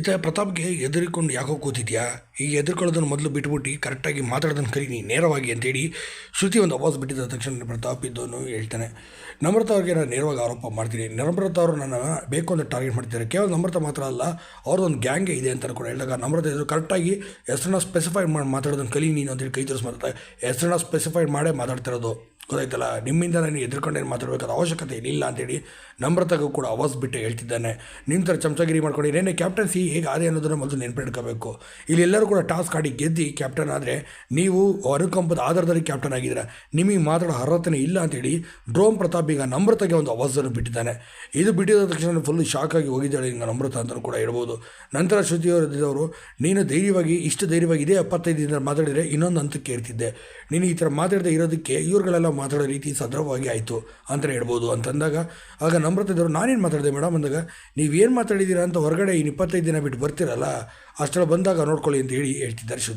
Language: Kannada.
ಈತ ಪ್ರತಾಪ್ಗೆ ಎದುರಿಕೊಂಡು ಯಾಕೋ ಕೂತಿದ್ಯಾ? ಈಗ ಎದುರ್ಕೊಳ್ಳೋದನ್ನು ಮೊದಲು ಬಿಟ್ಬಿಟ್ಟು ಕರೆಕ್ಟಾಗಿ ಮಾತಾಡೋದನ್ನು ಕರೀನಿ ನೇರವಾಗಿ ಅಂತೇಳಿ ಶ್ರುತಿ ಒಂದು ಅವಾಜ್ ಬಿಟ್ಟಿದ್ದ ತಕ್ಷಣ ಪ್ರತಾಪ್ ಇದ್ದವನು ಹೇಳ್ತಾನೆ, ನಮ್ರತ ಅವ್ರಿಗೆ ನಾನು ನೇರವಾಗಿ ಆರೋಪ ಮಾಡ್ತೀನಿ. ನಮ್ರತ ಅವರು ನನ್ನ ಬೇಕು ಅಂತ ಟಾರ್ಗೆಟ್ ಮಾಡ್ತಿದ್ದಾರೆ. ಕೇವಲ ನಮ್ರತ ಮಾತ್ರ ಅಲ್ಲ, ಅವ್ರದ್ದೊಂದು ಗ್ಯಾಂಗೆ ಇದೆ ಅಂತ ಕೂಡ ಹೇಳಿದಾಗ ನಮ್ರತ ಇದ್ರು ಕರೆಕ್ಟಾಗಿ ಹೆಸರನ್ನ ಸ್ಪೆಸಿಫೈ ಮಾಡಿ ಮಾತಾಡೋದನ್ನು ಕಲಿ ನೀನು ಅಂತೇಳಿ ಕೈ ತೋರಿಸ್ ಮಾತಾಡ್ತಾರೆ ಹೆಸರನ್ನ ಸ್ಪೆಸಿಫೈ ಮಾಡೇ ಮಾತಾಡ್ತಿರೋದು ಗೊತ್ತಾಯ್ತಲ್ಲ? ನಿಮ್ಮಿಂದ ನಾನು ಎದುರ್ಕೊಂಡೇನು ಮಾತಾಡಬೇಕಾದ ಅವಶ್ಯಕತೆ ಇಲ್ಲ ಅಂತೇಳಿ ನಮ್ರತಗೂ ಕೂಡ ಅವಾಜ್ ಬಿಟ್ಟು ಹೇಳ್ತಿದ್ದಾನೆ. ನಿಮ್ಮ ಥರ ಚಮಚಗಿರಿ ಮಾಡ್ಕೊಂಡು ಏನೇ ಕ್ಯಾಪ್ಟನ್ಸಿ ಹೇಗೆ ಆದೆ ಅನ್ನೋದನ್ನು ಮೊದಲು ನೆನ್ಪಿಡ್ಕೋಬೇಕು ಇಲ್ಲಿ ಎಲ್ಲರೂ ಕೂಡ ಟಾಸ್ಕ್ ಆಡಿ ಗೆದ್ದು ಕ್ಯಾಪ್ಟನ್ ಆದರೆ ನೀವು ಅನುಕಂಪದ ಆಧಾರದಲ್ಲಿ ಕ್ಯಾಪ್ಟನ್ ಆಗಿದ್ದೀರ? ನಿಮಗೆ ಮಾತಾಡೋ ಅರ್ಹತೆನೇ ಇಲ್ಲ ಅಂತೇಳಿ ಡ್ರೋಮ್ ಪ್ರತಾಪ್ ಈಗ ನಮ್ರತಗೆ ಒಂದು ಅವಾಜನ್ನು ಬಿಟ್ಟಿದ್ದಾನೆ. ಇದು ಬಿಟ್ಟಿದ ತಕ್ಷಣ ಫುಲ್ ಶಾಕ್ ಆಗಿ ಹೋಗಿದ್ದಾಳೆ ಈಗ ನಮ್ರತ ಅಂತ ಕೂಡ ಹೇಳ್ಬೋದು. ನಂತರ ಶ್ರುತಿಯವರು ನೀನು ಧೈರ್ಯವಾಗಿ, ಇಷ್ಟು ಧೈರ್ಯವಾಗಿ ಇದೇ ಎಪ್ಪತ್ತೈದು ದಿನ ಮಾತಾಡಿದರೆ ಇನ್ನೊಂದು ಹಂತಕ್ಕೆ ಇರ್ತಿದ್ದೆ ನೀನು ಈ ಥರ ಮಾತಾಡದೆ ಇರೋದಕ್ಕೆ ಇವ್ರುಗಳೆಲ್ಲ ಮಾತಾಡೋ ರೀತಿ ಸದೃಢವಾಗಿ ಆಯಿತು ಅಂತ ಹೇಳ್ಬೋದು ಅಂತಂದಾಗ, ಆಗ ನಮ್ರತದವರು, ನಾನೇನು ಮಾತಾಡಿದೆ ಮೇಡಮ್ ಅಂದಾಗ, ನೀವೇನು ಮಾತಾಡಿದ್ದೀರಾ ಅಂತ ಹೊರಗಡೆ ಇನ್ನು ಇಪ್ಪತ್ತೈದು ದಿನ ಬಿಟ್ಟು ಬರ್ತೀರಲ್ಲ, ಅಷ್ಟರಲ್ಲಿ ಬಂದಾಗ ನೋಡ್ಕೊಳ್ಳಿ ಅಂತ ಹೇಳಿ ಹೇಳ್ತಿದ್ದಾರೆ ಶ್ರುತಿ.